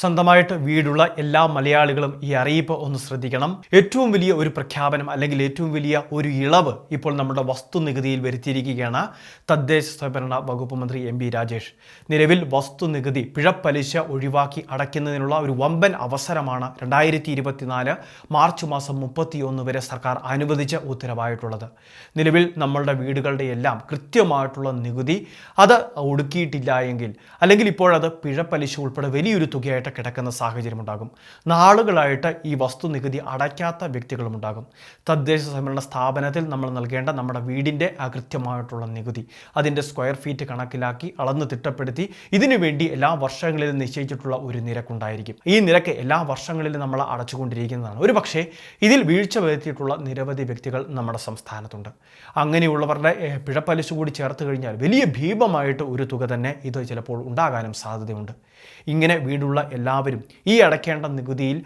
സ്വന്തമായിട്ട് വീടുള്ള എല്ലാ മലയാളികളും ഈ അറിയിപ്പ് ഒന്ന് ശ്രദ്ധിക്കണം. ഏറ്റവും വലിയ ഒരു പ്രഖ്യാപനം അല്ലെങ്കിൽ ഏറ്റവും വലിയ ഒരു ഇളവ് ഇപ്പോൾ നമ്മുടെ വസ്തുനികുതിയിൽ വരുത്തിയിരിക്കുകയാണ് തദ്ദേശ സ്വയംഭരണ വകുപ്പ് മന്ത്രി എം ബി രാജേഷ്. നിലവിൽ വസ്തുനികുതി പിഴപ്പലിശ ഒഴിവാക്കി അടയ്ക്കുന്നതിനുള്ള ഒരു വമ്പൻ അവസരമാണ് രണ്ടായിരത്തി ഇരുപത്തിനാല് മാർച്ച് മാസം മുപ്പത്തിയൊന്ന് വരെ സർക്കാർ അനുവദിച്ച ഉത്തരവായിട്ടുള്ളത്. നിലവിൽ നമ്മളുടെ വീടുകളുടെ എല്ലാം കൃത്യമായിട്ടുള്ള നികുതി അത് ഒടുക്കിയിട്ടില്ല എങ്കിൽ അല്ലെങ്കിൽ ഇപ്പോഴത് പിഴപ്പലിശ ഉൾപ്പെടെ വലിയൊരു തുകയായിട്ട് കിടക്കുന്ന സാഹചര്യമുണ്ടാകും നാളുകളായിട്ട് ഈ വസ്തുനികുതി അടയ്ക്കാത്ത വ്യക്തികളുമുണ്ടാകും തദ്ദേശ സ്വയംഭരണ സ്ഥാപനത്തിൽ നമ്മൾ നൽകേണ്ട നമ്മുടെ വീടിന്റെ അകൃത്യമായിട്ടുള്ള കൃത്യമായിട്ടുള്ള നികുതി അതിന്റെ സ്ക്വയർ ഫീറ്റ് കണക്കിലാക്കി അളന്ന് തിട്ടപ്പെടുത്തി ഇതിനുവേണ്ടി എല്ലാ വർഷങ്ങളിലും നിശ്ചയിച്ചിട്ടുള്ള ഒരു നിരക്കുണ്ടായിരിക്കും. ഈ നിരക്ക് എല്ലാ വർഷങ്ങളിലും നമ്മൾ അടച്ചുകൊണ്ടിരിക്കുന്നതാണ്. ഒരു പക്ഷേ ഇതിൽ വീഴ്ച വരുത്തിയിട്ടുള്ള നിരവധി വ്യക്തികൾ നമ്മുടെ സംസ്ഥാനത്തുണ്ട്. അങ്ങനെയുള്ളവരുടെ പിഴപ്പലിശ കൂടി ചേർത്ത് കഴിഞ്ഞാൽ വലിയ ഭീമമായിട്ട് ഒരു തുക തന്നെ ഇത് ചിലപ്പോൾ ഉണ്ടാകാനും സാധ്യതയുണ്ട്. ഇങ്ങനെ വീടുള്ള എല്ലാവരും ഈ അടയ്ക്കേണ്ട നികുതിയിൽ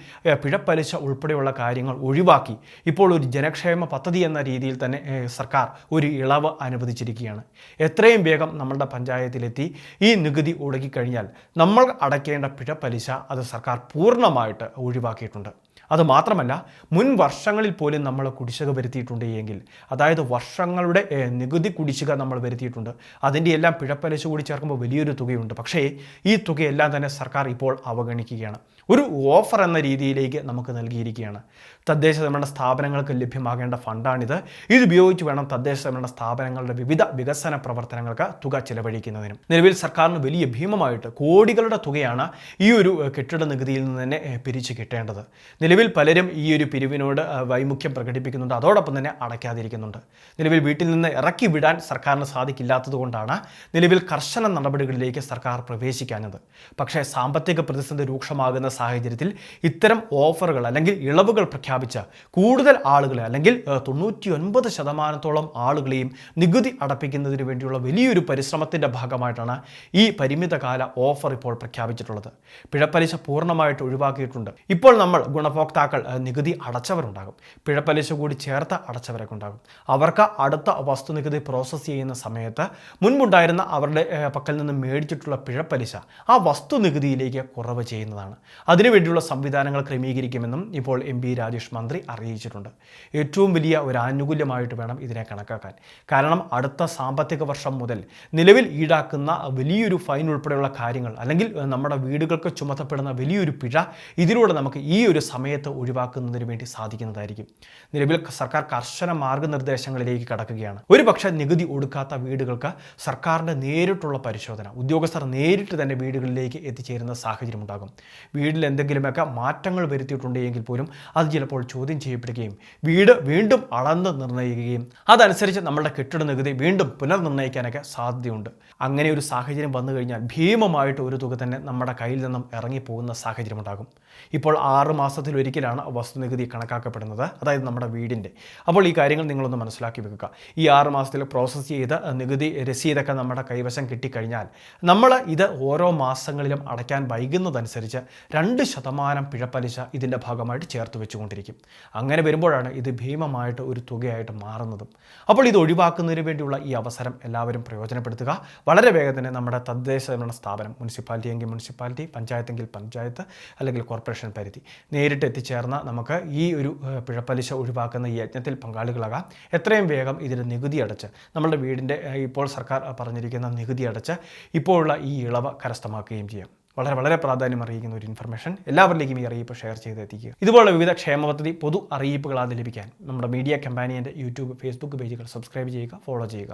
പിഴപ്പലിശ ഉൾപ്പെടെയുള്ള കാര്യങ്ങൾ ഒഴിവാക്കി. ഇപ്പോൾ ഒരു ജനക്ഷേമ പദ്ധതി എന്ന രീതിയിൽ തന്നെ സർക്കാർ ഒരു ഇളവ് അനുവദിച്ചിരിക്കുകയാണ്. എത്രയും വേഗം നമ്മളുടെ പഞ്ചായത്തിലെത്തി ഈ നികുതി ഒടുക്കിക്കഴിഞ്ഞാൽ നമ്മൾ അടയ്ക്കേണ്ട പിഴപ്പലിശ അത് സർക്കാർ പൂർണമായിട്ട് ഒഴിവാക്കിയിട്ടുണ്ട്. അത് മാത്രമല്ല മുൻ വർഷങ്ങളിൽ പോലും നമ്മൾ കുടിശ്ശിക വരുത്തിയിട്ടുണ്ട് എങ്കിൽ അതായത് വർഷങ്ങളുടെ നികുതി കുടിശ്ശിക നമ്മൾ വരുത്തിയിട്ടുണ്ട്. അതിന്റെ എല്ലാം പിഴപ്പലിശ കൂടി ചേർക്കുമ്പോൾ വലിയൊരു തുകയുണ്ട്. പക്ഷേ ഈ തുകയെല്ലാം തന്നെ സർക്കാർ ഇപ്പോൾ അവഗണിക്കുകയാണ്. ഒരു ഓഫർ എന്ന രീതിയിലേക്ക് നമുക്ക് നൽകിയിരിക്കുകയാണ്. തദ്ദേശ സ്വയംഭരണ സ്ഥാപനങ്ങൾക്ക് ലഭ്യമാകേണ്ട ഫണ്ടാണിത്. ഇതുപയോഗിച്ച് വേണം തദ്ദേശ സ്വയംഭരണ സ്ഥാപനങ്ങളുടെ വിവിധ വികസന പ്രവർത്തനങ്ങൾക്ക് തുക ചെലവഴിക്കുന്നതിനും. നിലവിൽ സർക്കാരിന് വലിയ ഭീമമായിട്ട് കോടികളുടെ തുകയാണ് ഈ ഒരു കെട്ടിട നികുതിയിൽ നിന്ന് തന്നെ പിരിച്ചു കിട്ടേണ്ടത്. നിലവിൽ പലരും ഈ ഒരു പിരിവിനോട് വൈമുഖ്യം പ്രകടിപ്പിക്കുന്നുണ്ട്. അതോടൊപ്പം തന്നെ അടയ്ക്കാതിരിക്കുന്നുണ്ട്. നിലവിൽ വീട്ടിൽ നിന്ന് ഇറക്കി വിടാൻ സർക്കാരിന് സാധിക്കില്ലാത്തത് കൊണ്ടാണ് നിലവിൽ കർശന നടപടികളിലേക്ക് സർക്കാർ പ്രവേശിക്കാഞ്ഞത്. പക്ഷേ സാമ്പത്തിക പ്രതിസന്ധി രൂക്ഷമാകുന്ന സാഹചര്യത്തിൽ ഇത്തരം ഓഫറുകൾ അല്ലെങ്കിൽ ഇളവുകൾ പ്രഖ്യാപിച്ച കൂടുതൽ ആളുകളെ അല്ലെങ്കിൽ തൊണ്ണൂറ്റി ഒൻപത് ശതമാനത്തോളം ആളുകളെയും നികുതി അടപ്പിക്കുന്നതിന് വേണ്ടിയുള്ള വലിയൊരു പരിശ്രമത്തിന്റെ ഭാഗമായിട്ടാണ് ഈ പരിമിതകാല ഓഫർ ഇപ്പോൾ പ്രഖ്യാപിച്ചിട്ടുള്ളത്. പിഴപ്പലിശ പൂർണമായിട്ട് ഒഴിവാക്കിയിട്ടുണ്ട്. ഇപ്പോൾ നമ്മൾ ഗുണഭോക്താക്കൾ ഏഹ്, നികുതി അടച്ചവരുണ്ടാകും. പിഴപ്പലിശ കൂടി ചേർത്ത് അടച്ചവരൊക്കെ ഉണ്ടാകും. അവർക്ക് അടുത്ത വസ്തുനികുതി പ്രോസസ്സ് ചെയ്യുന്ന സമയത്ത് മുൻപുണ്ടായിരുന്ന അവരുടെ പക്കൽ നിന്ന് മേടിച്ചിട്ടുള്ള പിഴപ്പലിശ ആ വസ്തു വസ്തുനികുതിയിലേക്ക് കുറവ് ചെയ്യുന്നതാണ്. അതിനുവേണ്ടിയുള്ള സംവിധാനങ്ങൾ ക്രമീകരിക്കുമെന്നും ഇപ്പോൾ എം പി രാജേഷ് മന്ത്രി അറിയിച്ചിട്ടുണ്ട്. ഏറ്റവും വലിയ ഒരു ആനുകൂല്യമായിട്ട് വേണം ഇതിനെ കണക്കാക്കാൻ. കാരണം അടുത്ത സാമ്പത്തിക വർഷം മുതൽ നിലവിൽ ഈടാക്കുന്ന വലിയൊരു ഫൈൻ ഉൾപ്പെടെയുള്ള കാര്യങ്ങൾ അല്ലെങ്കിൽ നമ്മുടെ വീടുകൾക്ക് ചുമത്തപ്പെടുന്ന വലിയൊരു പിഴ ഇതിലൂടെ നമുക്ക് ഈ ഒരു സമയത്ത് ഒഴിവാക്കുന്നതിന് വേണ്ടി സാധിക്കുന്നതായിരിക്കും. നിലവിൽ സർക്കാർ കർശന മാർഗനിർദ്ദേശങ്ങളിലേക്ക് കടക്കുകയാണ്. ഒരു നികുതി ഒടുക്കാത്ത വീടുകൾക്ക് സർക്കാരിന്റെ നേരിട്ടുള്ള പരിശോധന ഉദ്യോഗസ്ഥർ നേരിട്ട് തന്നെ വീടുകളിലേക്ക് എത്തിച്ചേരുന്ന സാഹചര്യം ഉണ്ടാകും. വീട്ടിൽ എന്തെങ്കിലുമൊക്കെ മാറ്റങ്ങൾ വരുത്തിയിട്ടുണ്ടെങ്കിൽ പോലും അത് ചിലപ്പോൾ ചോദ്യം ചെയ്യപ്പെടുകയും വീട് വീണ്ടും അളന്ന് നിർണയിക്കുകയും അതനുസരിച്ച് നമ്മുടെ കെട്ടിട നികുതി വീണ്ടും പുനർനിർണയിക്കാനൊക്കെ സാധ്യതയുണ്ട്. അങ്ങനെ ഒരു സാഹചര്യം വന്നു കഴിഞ്ഞാൽ ഭീമമായിട്ട് ഒരു തുക തന്നെ നമ്മുടെ കയ്യിൽ നിന്നും ഇറങ്ങിപ്പോകുന്ന സാഹചര്യം ഉണ്ടാകും. ഇപ്പോൾ ആറ് മാസത്തിലൊരിക്കലാണ് വസ്തുനികുതി കണക്കാക്കപ്പെടുന്നത്. അതായത് നമ്മുടെ വീടിന്റെ. അപ്പോൾ ഈ കാര്യങ്ങൾ നിങ്ങളൊന്ന് മനസ്സിലാക്കി വെക്കുക. ഈ ആറ് മാസത്തിൽ പ്രോസസ്സ് ചെയ്ത നികുതി രസീതൊക്കെ നമ്മുടെ കൈവശം കിട്ടിക്കഴിഞ്ഞാൽ നമ്മൾ ഇത് ഓരോ മാസങ്ങളിലും അടയ്ക്കാൻ വൈകുന്നതനുസരിച്ച് രണ്ട് ശതമാനം പിഴപ്പലിശ ഇതിന്റെ ഭാഗമായിട്ട് ചേർത്ത് വെച്ചുകൊണ്ടിരിക്കും. അങ്ങനെ വരുമ്പോഴാണ് ഇത് ഭീമമായിട്ട് ഒരു തുകയായിട്ട് മാറുന്നതും. അപ്പോൾ ഇത് ഒഴിവാക്കുന്നതിന് വേണ്ടിയുള്ള ഈ അവസരം എല്ലാവരും പ്രയോജനപ്പെടുത്തുക. വളരെ വേഗം തന്നെ നമ്മുടെ തദ്ദേശ സ്ഥാപനം മുനിസിപ്പാലിറ്റി എങ്കിൽ മുനിസിപ്പാലിറ്റി പഞ്ചായത്തെങ്കിൽ പഞ്ചായത്ത് അല്ലെങ്കിൽ കോർപ്പറേഷൻ പരിധി നേരിട്ട് എത്തിച്ചേർന്ന നമുക്ക് ഈ ഒരു പിഴപ്പലിശ ഒഴിവാക്കുന്ന ഈ യജ്ഞത്തിൽ പങ്കാളികളാകാം. എത്രയും വേഗം ഇതിന് നികുതി അടച്ച് നമ്മുടെ വീടിന്റെ ഇപ്പോൾ സർക്കാർ പറഞ്ഞിരിക്കുന്ന നികുതി അടച്ച് ഇപ്പോഴുള്ള ഈ ഇളവ് കരസ്ഥമാക്കുകയും ചെയ്യാം. വളരെ വളരെ പ്രാധാന്യം അറിയിക്കുന്ന ഒരു ഇൻഫർമേഷൻ എല്ലാവരിലേക്കും ഈ അറിയിപ്പ് ഷെയർ ചെയ്ത് എത്തിക്കുക ഇതുപോലുള്ള വിവിധ ക്ഷേമ പദ്ധതി പൊതു അറിയിപ്പുകൾ ലഭിക്കാൻ നമ്മുടെ മീഡിയ കമ്പാനിയന്റെ യൂട്യൂബ് ഫേസ്ബുക്ക് പേജുകൾ സബ്സ്ക്രൈബ് ചെയ്യുക ഫോളോ ചെയ്യുക.